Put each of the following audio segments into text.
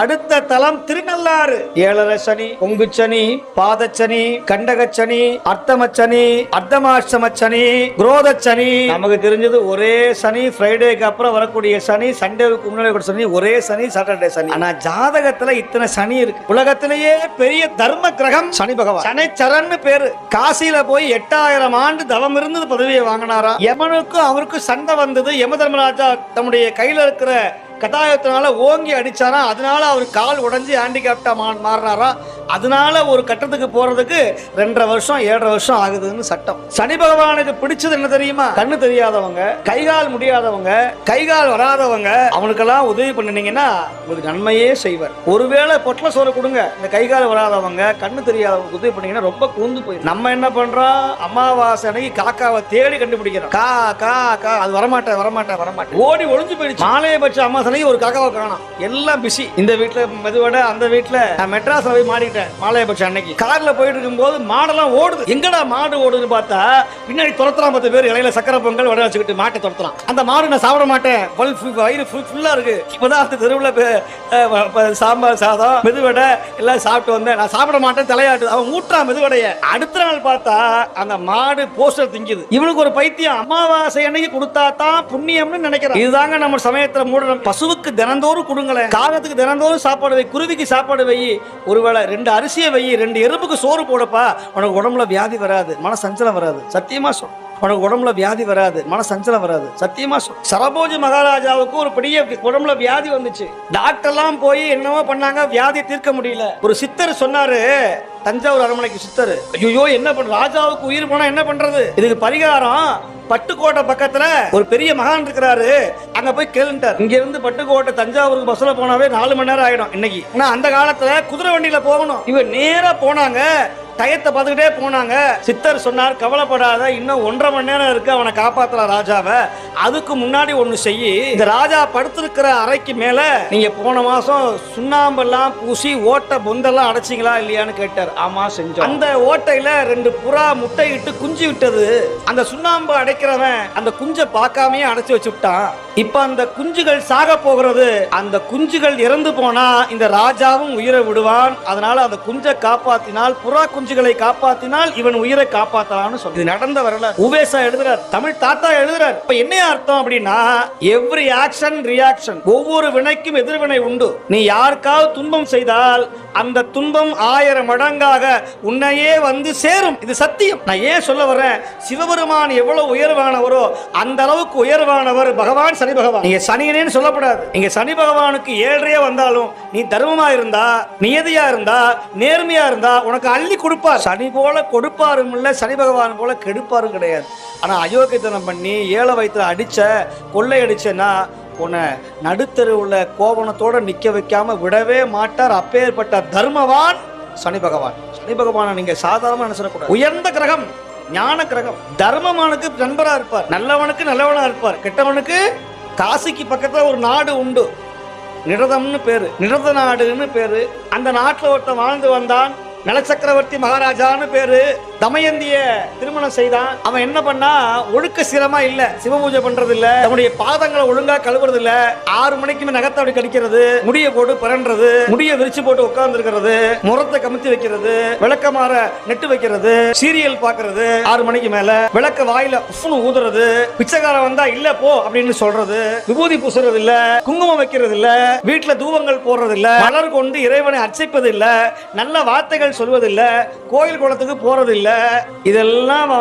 அடுத்த தலம் திருநள்ளாறு. ஏழரை சனி பொங்கு சனி பாதச்சனி கண்டகச்சனி அர்த்தமச்சனி அர்த்தமாஷ்டமச்சனி குரோதச்சனி நமக்கு தெரிஞ்சது ஒரே சனி ஃப்ரைடேக்கு அப்புறம் வரக்கூடிய சனி சண்டேவுக்கு முன்னாடி சனி ஒரே சனி சாட்டர்டே சனி. ஆனா ஜாதகத்துல இத்தனை சனி இருக்கு. உலகத்திலேயே பெரிய தர்ம கிரகம் சனி பகவான். சனிச்சரன்னு பேரு. காசியில போய் எட்டாயிரம் ஆண்டு தவம் இருந்து பதவியை வாங்கினாரா? யமனுக்கும் அவருக்கும் சண்டை வந்தது. யம தர்மராஜா தம்முடைய கையில இருக்கிற கட்டாயத்தினால ஓங்கி அடிச்சாரா? அதனால அவர் கால் உடைஞ்சு ஹேண்டிகேப்டா மாறினாரா? அதனால ஒரு கட்டத்துக்கு போறதுக்கு ரெண்டரை வருஷம் ஏழரை வருஷம் ஆகுதுன்னு சட்டம். சனி பகவானுக்கு பிடிச்சது என்ன தெரியுமா? கண்ணு தெரியாதவங்க கைகால் முடியாதவங்க கைகால் வராதவங்க அவனுக்கெல்லாம் உதவி பண்ணினீங்கன்னா உங்களுக்கு நன்மையே செய்வார். ஒருவேளை பொட்டல சோறு கொடுங்க. இந்த கைகால் வராதவங்க கண்ணு தெரியாதவங்க உதவி பண்ணீங்கன்னா ரொம்ப கூந்து போயிடும். நம்ம என்ன பண்றோம்? அமாவாசை அன்னைக்கு காக்காவை தேடி கண்டுபிடிக்கிறோம். கா கா கா. அது வரமாட்டேன் வரமாட்டேன் வரமாட்டேன். ஓடி ஒளிஞ்சு போயிடுச்சு. மாலையபட்ச அமாவாசை அன்னைக்கு ஒரு காக்காவை காணும். எல்லாம் பிஸி இந்த வீட்டுல மெதுவடை அந்த வீட்டுல நான் மெட்ராஸ்ல போய் மாடிட்டேன் மாலையபட்ச அன்னைக்கு. கார்ல போயிட்டு இருக்கும்போது மாடெல்லாம் ஓடுது. எங்கடா மாடு ஓடுதுன்னு பார்த்தா பின்னாடி துரத்துறான் பத்து பேர் இலையில சக்கரை பொங்கல் வடை வச்சுக்கிட்டு மாட்டை துரத்துறான். அந்த மாடு நான் சாப்பிட மாட்டேன். பல் வயிறு ஃபுல்லா இருக்கு. இப்பதான் அந்த தெருவில் சாம்பார் சாதம் மெதுவடை எல்லாம் சாப்பிட்டு வந்தேன். நான் சாப்பிட மாட்டேன் தலையாட்டு அவன் ஊட்டான் மெதுவடைய. அடுத்த நாள் பார்த்தா அந்த மாடு போஸ்டர் திங்குது. இவனுக்கு ஒரு பைத்தியம். அமாவாசை அன்னைக்கு கொடுத்தா தான் புண்ணியம்னு நினைக்கிறான். இதுதாங்க நம்ம சமயத்துல மூடணும். பசுவுக்கு தினந்தோறும் கொடுங்களேன். காகத்துக்கு தினந்தோறும் சாப்பாடு வை குருவிக்கு சாப்பாடு வை. ஒருவேளை ரெண்டு அரிசியை வை ரெண்டு எறும்புக்கு சோறு போடப்பா உனக்கு உடம்புல வியாதி வராது மன சஞ்சலம் வராது. சத்தியமா சொல் உனக்கு உடம்புல வியாதி வராது மன சஞ்சலம் வராது. சத்தியமா சரபோஜி மகாராஜாவுக்கு ஒரு பெரிய உடம்புல வியாதி வந்துச்சு. டாக்டர்லாம் போய் என்னவோ பண்ணாங்க வியாதி தீர்க்க முடியல. ஒரு சித்தர் சொன்னாரு தஞ்சாவூர் அரண்மனைக்கு சித்தர். ஐயோ என்ன பண்ற ராஜாவுக்கு உயிர் போனா என்ன பண்றது? இதுக்கு பரிகாரம் பட்டுக்கோட்டை பக்கத்துல ஒரு பெரிய மகான் இருக்கிறாரு. அங்க போய் கேளுட்டார் இங்க இருந்து பட்டுக்கோட்டை தஞ்சாவூருக்கு பஸ்ல போனாவே நாலு மணி நேரம் ஆயிடும் இன்னைக்கு. ஆனா அந்த காலத்துல குதிரை வண்டியில போகணும். இவன் நேரா போனாங்க. டயத்தை பார்த்துக்கிட்டே போனாங்க. சித்தர் சொன்னார் கவலைப்படாத இன்னும் ஒன்றரை மணி நேரம் இருக்கு அவனை காப்பாத்தலாம் ராஜாவை. அதுக்கு முன்னாடி ஒண்ணு செய்யி. இந்த ராஜா படுத்திருக்கிற அறைக்கு மேல நீங்க போன மாசம் சுண்ணாம்பெல்லாம் பூசி ஓட்டை பொந்தெல்லாம் அடைச்சிங்களா இல்லையான்னு கேட்டார். ஆமா செஞ்சோம். அந்த ஓட்டையில ரெண்டு புறா முட்டையிட்டு குஞ்சு விட்டது. அந்த சுண்ணாம்பு அடைக்கிறவன் அந்த குஞ்சை பார்க்காமயே அடைச்சு வச்சு விட்டான் இப்ப அந்த குஞ்சுகள் சாக போகிறது. அந்த குஞ்சுகள் இறந்து போனா இந்த ராஜாவும் உயிரை விடுவான். அதனால அந்த குஞ்சை காப்பாத்தினால் புறா குஞ்சு குஞ்சுகளை காப்பாத்தினால் இவன் உயிரை காப்பாத்தலாம்னு சொல்லி இது நடந்த வரலாறு. உவேசா எழுதுறார் தமிழ் தாத்தா எழுதுறார். இப்ப என்ன அர்த்தம் அப்படின்னா எவ்ரி ஆக்ஷன் ரியாக்ஷன் ஒவ்வொரு வினைக்கும் எதிர்வினை உண்டு. நீ யாருக்காவது துன்பம் செய்தால் அந்த துன்பம் ஆயிரம் மடங்காக உன்னையே வந்து சேரும். இது சத்தியம். நான் ஏன் சொல்ல வரேன் சிவபெருமான் எவ்வளவு உயர்வானவரோ அந்த அளவுக்கு உயர்வானவர் பகவான் சனி பகவான். நீங்க சனியனேன்னு சொல்லக்கூடாது நீங்க சனி பகவானுக்கு ஏழ்றையே வந்தாலும் நீ தர்மமா இருந்தா நியதியா இருந்தா நேர்மையா இருந்தா உனக்கு அள்ளி கொடுப்பார். சனி போல கொடுப்பாரும் இல்லை சனி பகவான் போல கெடுப்பாரும் கிடையாது. ஆனால் அயோக்கியத்தனம் பண்ணி ஏழை வயிற்றுல அடித்த கொள்ளை அடித்தேன்னா உன்னை நடுத்தருவுள்ள கோவணத்தோட நிற்க வைக்காமல் விடவே மாட்டார். அப்பேற்பட்ட தர்மவான் சனி பகவான். சனி பகவானை நீங்கள் சாதாரணமாக நினைச்சிடக்கூடாது. உயர்ந்த கிரகம் ஞான கிரகம். தர்மமானுக்கு நண்பராக இருப்பார். நல்லவனுக்கு நல்லவனாக இருப்பார். கெட்டவனுக்கு காசிக்கு பக்கத்தில் ஒரு நாடு உண்டு. நிரதம்னு பேர். நிரத நாடுன்னு பேர். அந்த நாட்டில் ஒருத்தன் வாழ்ந்து வந்தான். நலச்சக்கரவர்த்தி மகாராஜான்னு பேரு. தமயந்திய திருமணம் செய்தான். அவன் என்ன பண்ணா ஒழுக்க சீரமா இல்ல. சிவபூஜை பண்றது இல்ல தன்னுடைய பாதங்களை ஒழுங்கா கழுவுறது இல்ல ஆறு மணிக்கு நகத்தை அப்படி கடிக்கிறது. முடிய போட்டு பிறன்றது. முடிய விரிச்சு போட்டு உட்கார்ந்து இருக்கிறது முரத்தை கமுத்தி வைக்கிறது. விளக்கமாற நெட்டு வைக்கிறது. சீரியல் பாக்குறது ஆறு மணிக்கு மேல விளக்க வாயில உஃப்னு ஊதுறது. பிச்சைக்காரன் வந்தா இல்ல போ அப்படின்னு சொல்றது. விபூதி பூசுறது இல்ல குங்குமம் வைக்கிறது இல்ல வீட்டுல தூபங்கள் போடுறது இல்ல மலர் கொண்டு இறைவனை அர்ச்சிப்பது இல்ல நல்ல வார்த்தைகள் சொல்வதில்ல. கோயில் குளத்துக்கு போறது இல்ல இதெல்லாம்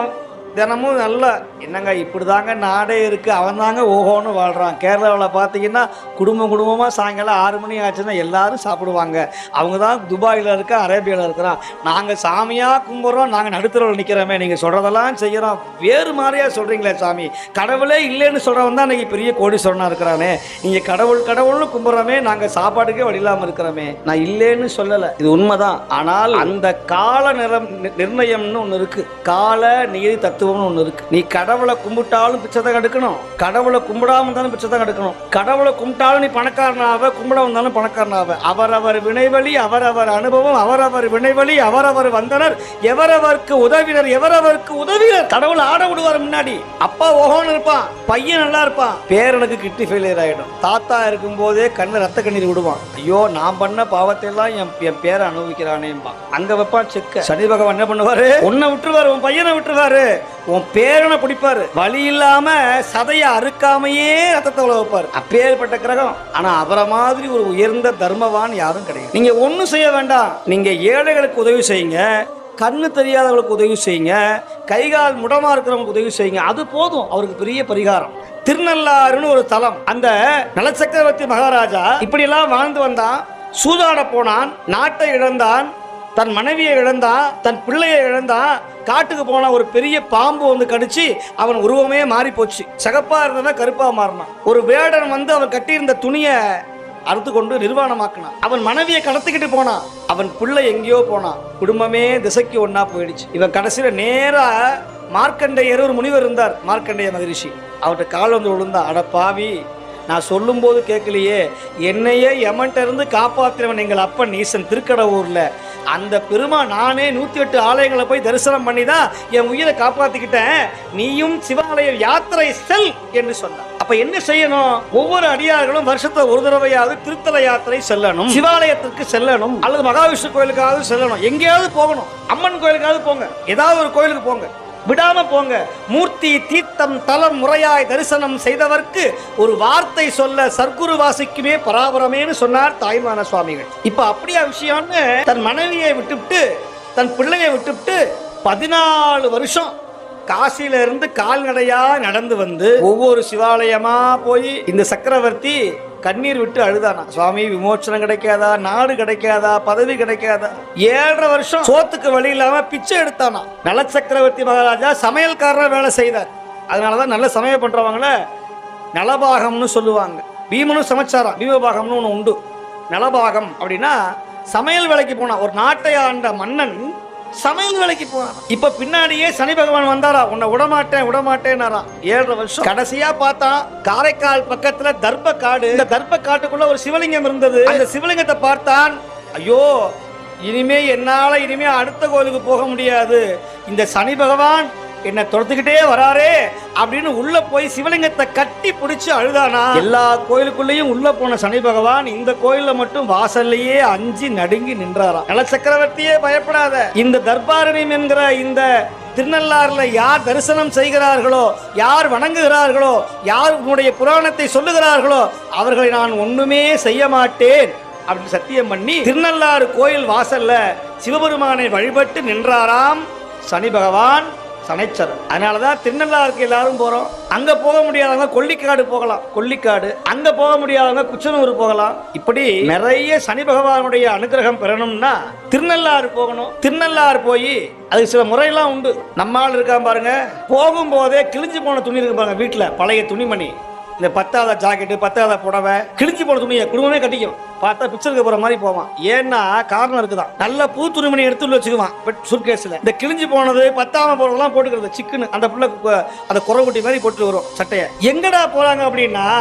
தினமும் நல்லா என்னங்க இப்படி தாங்க நாடே இருக்கு அவன் தாங்க ஓஹோன்னு வாழ்கிறான் கேரளாவில் பார்த்தீங்கன்னா குடும்பம் குடும்பமாக சாயங்காலம் ஆறு மணி ஆச்சுன்னா எல்லோரும் சாப்பிடுவாங்க. அவங்க தான் துபாயில் இருக்க அரேபியாவில் இருக்கிறான் நாங்கள் சாமியாக கும்பிட்றோம் நாங்கள் நடுத்தரவில் நிற்கிறோமே நீங்கள் சொல்கிறதெல்லாம் செய்கிறோம் வேறு மாதிரியாக சொல்கிறீங்களே சாமி. கடவுளே இல்லைன்னு சொல்கிறவன் தான் இன்னைக்கு பெரிய கோடீஸ்வரனாக இருக்கிறானே. நீங்கள் கடவுள் கடவுள்னு கும்பிட்றோமே நாங்கள் சாப்பாட்டுக்கே வழி இல்லாமல் இருக்கிறோமே. நான் இல்லைன்னு சொல்லலை. இது உண்மைதான். ஆனால் அந்த கால நிறம் நி- நிர்ணயம்னு ஒன்று இருக்குது கால நீதி தத்துவம் தத்துவம்னு ஒண்ணு இருக்கு. நீ கடவுளை கும்பிட்டாலும் பிச்சை தான் எடுக்கணும் கடவுளை கும்பிடாம இருந்தாலும் பிச்சை தான் எடுக்கணும் கடவுளை கும்பிட்டாலும் நீ பணக்காரனாவ கும்பிட வந்தாலும் பணக்காரனாவ அவரவர் வினைவழி அவரவர் அனுபவம் அவரவர் வினைவழி அவரவர் வந்தனர் எவரவருக்கு உதவினர் எவரவருக்கு உதவினர். கடவுள் ஆட விடுவார் முன்னாடி. அப்பா ஓஹோன்னு இருப்பான் பையன் நல்லா இருப்பான். பேரனுக்கு கிட்னி ஃபெயிலியர் ஆயிடும். தாத்தா இருக்கும் போதே கண்ணு ரத்த கண்ணீர் விடுவான். ஐயோ நான் பண்ண பாவத்தை எல்லாம் என் என் பேரை அனுபவிக்கிறானேம்பா அங்க வைப்பான் செக்க. சனி பகவான் என்ன பண்ணுவாரு? உன்னை விட்டுருவாரு உன் பையனை விட்டுருவாரு. உன் பேரனை பிடிப்பாரு. வழி இல்லாம சதைய அறுக்காமையே ரத்தத்தை உள்ள அப்பேற்பட்ட கிரகம். ஆனா அவரை மாதிரி ஒரு உயர்ந்த தர்மவான் யாரும் கிடையாது. நீங்க ஒண்ணும் செய்ய வேண்டாம். நீங்க ஏழைகளுக்கு உதவி செய்யுங்க. கண்ணு தெரியாதவங்களுக்கு உதவி செய்யுங்க. கை கால் முடமா இருக்கிறவங்களுக்கு உதவி செய்யுங்க. அது போதும். அவருக்கு பெரிய பரிகாரம். திருநள்ளாறுன்னு ஒரு தலம். அந்த நலச்சக்கரவர்த்தி மகாராஜா இப்படியெல்லாம் வாழ்ந்து வந்தான். சூதாட போனான். நாட்டை இழந்தான். தன் மனைவியை இழந்தான் தன் பிள்ளையை இழந்தான் காட்டுக்கு போன ஒரு பெரிய பாம்பு வந்து கடிச்சு அவன் உருவமே மாறி போச்சு சகப்பா இருந்தவன் கருப்பா மாறினான். ஒரு வேடன் வந்து அவன் கட்டியிருந்த துணியை அறுத்து கொண்டு நிர்வாணமாக்கினான். அவன் மனைவியை கடத்திக்கிட்டு போனான். அவன் பிள்ளை எங்கேயோ போனான். குடும்பமே திசைக்கு ஒன்னா போயிடுச்சு. இவன் கடைசியில நேரா மார்க்கண்டையர் ஒரு முனிவர் இருந்தார். மார்க்கண்டைய மகரிஷி. அவர்கிட்ட கால் வந்து விழுந்தா அட பாவி நான் சொல்லும்போது கேட்கலையே. என்னையே எமன்ட்ட இருந்து காப்பாத்தினவன் எங்கள் அப்பன் ஈசன் திருக்கடவுர்ல. அந்த பெருமா நானே நூற்றி எட்டு ஆலயங்களை போய் தரிசனம் பண்ணி தான் என் உயிரை காப்பாற்றிக்கிட்டேன் நீயும் சிவாலய யாத்திரை செல் என்று சொன்னார். அப்ப என்ன செய்யணும்? ஒவ்வொரு அடியார்களும் வருஷத்தை ஒரு தடவையாவது திருத்தல யாத்திரை செல்லணும். சிவாலயத்திற்கு செல்லணும். அல்லது மகாவிஷ்ணு கோயிலுக்காவது செல்லணும். எங்கேயாவது போகணும். அம்மன் கோயிலுக்காவது போங்க. ஏதாவது ஒரு கோயிலுக்கு போங்க. விடாம போங்க. மூர்த்தி தீர்த்தம் தலம் முறையாய் தரிசனம் செய்தவர்க்கு ஒரு வார்த்தை சொல்ல சர்க்குரு வாசிக்குமே பராபரமேன்னு சொன்னார் தாய்மான சுவாமிகள். இப்ப அப்படியா விஷயம்னு தன் மனைவியை விட்டுவிட்டு தன் பிள்ளையை விட்டுவிட்டு பதினாலு வருஷம் காசியில இருந்து கால்நடையா நடந்து வந்து ஒவ்வொரு சிவாலயமா போய் இந்த சக்கரவர்த்தி கண்ணீர் விட்டு அழுதானா? சுவாமி விமோச்சனம் கிடைக்காதா? நாடு கிடைக்காதா? பதவி கிடைக்காதா? ஏழரை வருஷம் சோத்துக்கு வழி இல்லாம பிச்சை எடுத்தானா? நல சக்கரவர்த்தி மகாராஜா சமையல்காரராக வேலை செய்தார். அதனாலதான் நல்ல சமையல் பண்றவங்கள நலபாகம்னு சொல்லுவாங்க. பீமனும் சமைச்சாராம். பீமபாகம்னு ஒன்று உண்டு. நலபாகம் அப்படின்னா சமையல் வேலைக்கு போனா ஒரு நாட்டை ஆண்ட மன்னன் சமையல் வேலைக்கு போனான் இப்ப பின்னாடியே சனி பகவான் வந்தாரா? உன்னை விடமாட்டேன் விடமாட்டேன்னாராம் ஏழரை வருஷம். கடைசியா பார்த்தா காரைக்கால் பக்கத்துல தர்ப்ப காடு இந்த தர்ப்ப காட்டுக்குள்ள ஒரு சிவலிங்கம் இருந்தது. அந்த சிவலிங்கத்தை பார்த்தான் ஐயோ இனிமே என்னால இனிமே அடுத்த கோயிலுக்கு போக முடியாது. இந்த சனி பகவான் என்னை துரத்துக்கிட்டே வராரே அப்படின்னு உள்ள போய் சிவலிங்கத்தை கட்டி பிடிச்சு அழுதானா? எல்லா கோயிலுக்குள்ளேயும் உள்ள போன சனி பகவான் இந்த கோயில்ல மட்டும் வாசல்லையே அஞ்சு நடுங்கி நின்றாராம் நல சக்கரவர்த்தியே பயப்படாத. இந்த தர்பாரணியம் என்கிற இந்த திருநள்ளாறுல யார் தரிசனம் செய்கிறார்களோ யார் வணங்குகிறார்களோ யார் உன்னுடைய புராணத்தை சொல்லுகிறார்களோ அவர்களை நான் ஒண்ணுமே செய்ய மாட்டேன் அப்படின்னு சத்தியம் பண்ணி திருநள்ளாறு கோயில் வாசல்ல சிவபெருமானை வழிபட்டு நின்றாராம் சனி பகவான். சனைச்சரம் அதனாலதான் திருநள்ளாருக்கு எல்லாரும் போறோம். அங்க போக முடியாதவங்க கொல்லிக்காடு போகலாம். கொல்லிக்காடு. அங்க போக முடியாதவங்க குச்சனூர் போகலாம். இப்படி நிறைய சனி பகவானுடைய அனுகிரகம் பெறணும்னா திருநள்ளாறு போகணும். திருநள்ளாறு போய் அதுக்கு சில முறையெல்லாம் உண்டு. நம்ம ஆள் இருக்கான் பாருங்க. போகும்போதே கிழிஞ்சு போன துணி இருக்கு பாருங்க வீட்டுல பழைய துணிமணி. இந்த பத்தாத ஜாக்கெட்டு பத்தாத புடவை. கிழிஞ்சு போன துணியை குடும்பமே கட்டிக்கும். பார்த்தா பிக்சருக்கு போற மாதிரி போவான். ஏன்னா காரணம் இருக்குதான். நல்ல பூ துணிமணி எடுத்து உள்ள வச்சுக்குவான். பட் சுர்கேஸ்ல இந்த கிழிஞ்சு போனது பத்தாம போறதெல்லாம் போட்டுக்கிறது சிக்குன்னு. அந்த புள்ள கு- அந்த குறகுட்டி மாதிரி போட்டு வரும் சட்டையை. எங்கடா போறாங்க அப்படின்னா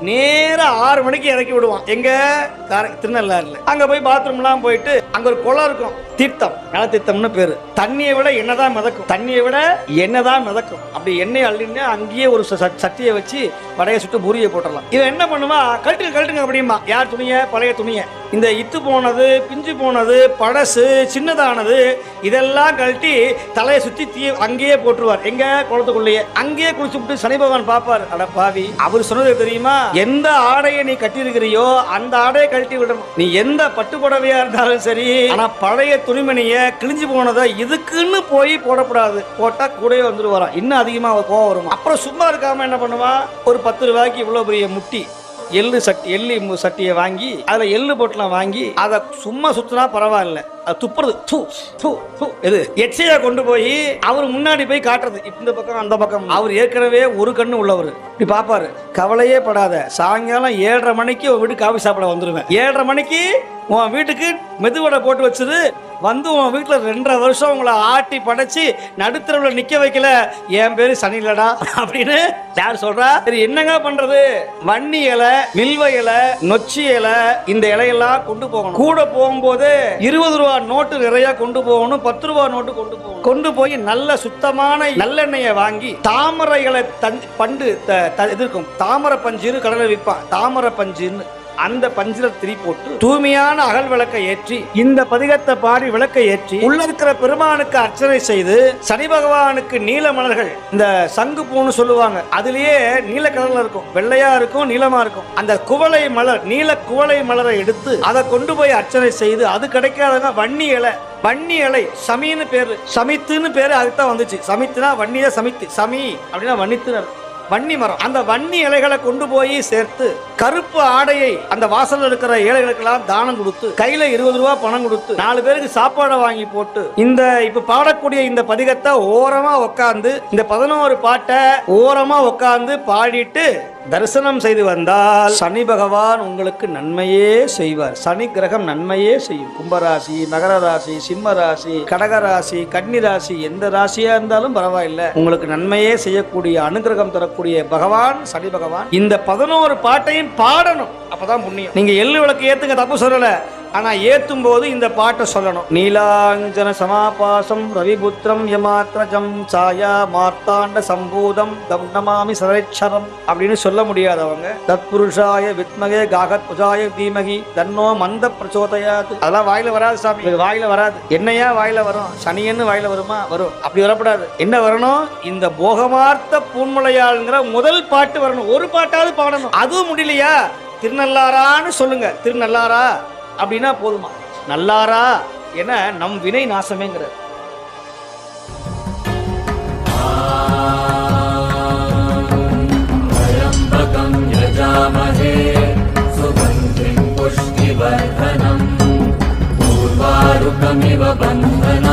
நேராக ஆறு மணிக்கு இறக்கி விடுவான். எங்க? காரை திருநள்ளாறுல. அங்க போய் பாத்ரூம்லாம் போயிட்டு அங்க ஒரு குளம் இருக்கும். தீர்த்தம். நல தீர்த்தம்னு பேரு. தண்ணியை விட என்னதான் மிதக்கும்? தண்ணியை விட என்னதான் மிதக்கும்? அப்படி எண்ணெய் அள்ளின்னு அங்கேயே ஒரு ச- ச- சட்டியை வச்சு வடையை சுட்டு பூரியை போட்டுடலாம். இவன் என்ன பண்ணுவா கழட்டுங்க கழட்டுங்க அப்படிமா யார் துணியை? பழைய துணியை. இந்த இத்து போனது பிஞ்சு போனது படசு சின்னதானது இதெல்லாம் கழட்டி தலையை சுத்தி தீ அங்கேயே போட்டுருவார். எங்க? குளத்துக்குள்ளேயே. அங்கேயே குளிச்சு விட்டு சனி பகவான் பார்ப்பார். அட பாவி அவர் சொன்னது தெரியுமா? எந்த ஆடையை நீ கட்டியிருக்கிறியோ அந்த ஆடையை கழட்டி விடணும். நீ எந்த பட்டு புடவையா இருந்தாலும் சரி ஆனா பழைய துணிமணிய கிழிஞ்சு போனதை இதுக்குன்னு போய் போடக்கூடாது. போட்டா கூடவே வந்துட்டு வரான் இன்னும் அதிகமா கோவம் வரும்? அப்புறம் சும்மா இருக்காம என்ன பண்ணுவான் ஒரு பத்து ரூபாய்க்கு இவ்வளவு பெரிய முட்டி. எள்ளு சட்டி எள்ளு சட்டியை வாங்கி அதில் எள்ளு பொட்டலாம் வாங்கி அதை சும்மா சுத்தினா பரவாயில்ல. அது துப்புறது தூ தூ தூ எது எச்சையா கொண்டு போய் அவர் முன்னாடி போய் காட்டுறது. இந்த பக்கம் அந்த பக்கம். அவர் ஏற்கனவே ஒரு கண்ணு உள்ளவர். இப்படி பார்ப்பாரு கவலையே படாத. சாயங்காலம் ஏழரை மணிக்கு உன் வீட்டுக்கு காஃபி சாப்பிட வந்துருவேன். ஏழரை மணிக்கு உன் வீட்டுக்கு மெதுவடை போட்டு வச்சது வந்து உன் வீட்டில் ரெண்டரை வருஷம் உங்களை ஆட்டி படைச்சி நடுத்தரவுல நிக்க வைக்கல. என் பேரு சனி இல்லடா அப்படின்னு யார் சொல்றா? சரி என்னங்க பண்றது? வன்னி இலை நில்வ இலை நொச்சி இலை இந்த இலையெல்லாம் கொண்டு போகணும். கூட போகும்போது இருபது ரூபா நோட்டு நிறைய கொண்டு போகணும் பத்து ரூபா நோட்டு கொண்டு போகணும். கொண்டு போய் நல்ல சுத்தமான நல்லெண்ணெயை வாங்கி தாமரைகளை தன் பண்டு த- த- இது இருக்கும். தாமரை பஞ்சுன்னு கடலை விற்பான் தாமரை பஞ்சுன்னு அந்த பஞ்சில திரி போட்டு தூய்மையான அகல் விளக்கை ஏற்றி இந்த பதிகத்தை பாடி விளக்கை ஏற்றி உள்ள இருக்கிற பெருமானுக்கு அர்ச்சனை செய்து சனி பகவானுக்கு நீல மலர்கள் இந்த சங்கு பூன்னு சொல்லுவாங்க அதுலயே நீல கலர்ல இருக்கும். வெள்ளையா இருக்கும் நீளமா இருக்கும். அந்த குவளை மலர் நீல குவளை மலரை எடுத்து அதை கொண்டு போய் அர்ச்சனை செய்து அது கிடைக்காதவங்க வன்னி இலை வன்னி இலை சமின்னு பேரு சமித்துன்னு பேரு அதுதான் வந்துச்சு. சமித்துனா வன்னிய சமித்து சமி அப்படின்னா வன்னித்துன்னு வன்னி மரம். அந்த வன்னி இலைகளை கொண்டு போய் சேர்த்து கருப்பு ஆடையை அந்த வாசல் இருக்கிற ஏழைகளுக்கெல்லாம் தானம் கொடுத்து கையில இருபது ரூபா பணம் கொடுத்து நாலு பேருக்கு சாப்பாடை வாங்கி போட்டு இந்த இப்ப பாடக்கூடிய இந்த பதிகத்தை ஓரமா உட்காந்து இந்த பதினோரு பாட்டை ஓரமா உட்காந்து பாடிட்டு தரிசனம் செய்து வந்தால் சனி பகவான் உங்களுக்கு நன்மையே செய்வார். சனி கிரகம் நன்மையே செய்யும். கும்பராசி நகர ராசி சிம்ம ராசி கடக ராசி கன்னி ராசி எந்த ராசியா இருந்தாலும் பரவாயில்ல. உங்களுக்கு நன்மையே செய்யக்கூடிய அனுகிரகம் தரக்கூடிய பகவான் சனி பகவான். இந்த பதினோரு பாட்டையும் பாடணும். அப்பதான் புண்ணியம். நீங்க எள்ளு விளக்கு ஏத்துங்க தப்பு சொல்லல. ஆனால் ஏற்றும் போது இந்த பாட்டை சொல்லணும். நீலாஞ்சன சமாபாசம் ரவிபுத்திரம் யமாத்ரஜம் சாயா மார்த்தாண்ட சம்பூதம் தம் நமாமி சதேச்சரம் அப்படின்னு சொல்ல முடியாதவங்க தத்புருஷாய வித்மகே காகத் புஜாய தீமகி தன்னோ மந்த பிரச்சோதயாது அதெல்லாம் வாயில வராது சாமி. வாயில வராது. என்னையா வாயில வரும்? சனியன்னு வாயில வருமா? வரும். அப்படி வரப்படாது என்ன வரணும்? இந்த போகமார்த்த பூன்முளையாளுங்கிற முதல் பாட்டு வரணும். ஒரு பாட்டாவது பாடணும். அதுவும் முடியலையா? திருநள்ளாரான்னு சொல்லுங்க. திருநள்ளாரா அப்படின்னா போதுமா நல்லாரா என நம் வினை நாசமேங்கிறார் त्र्यम्बकं यजामहे सुगन्धिं पुष्टिवर्धनम् पूर्वारुकमिव बन्धनान्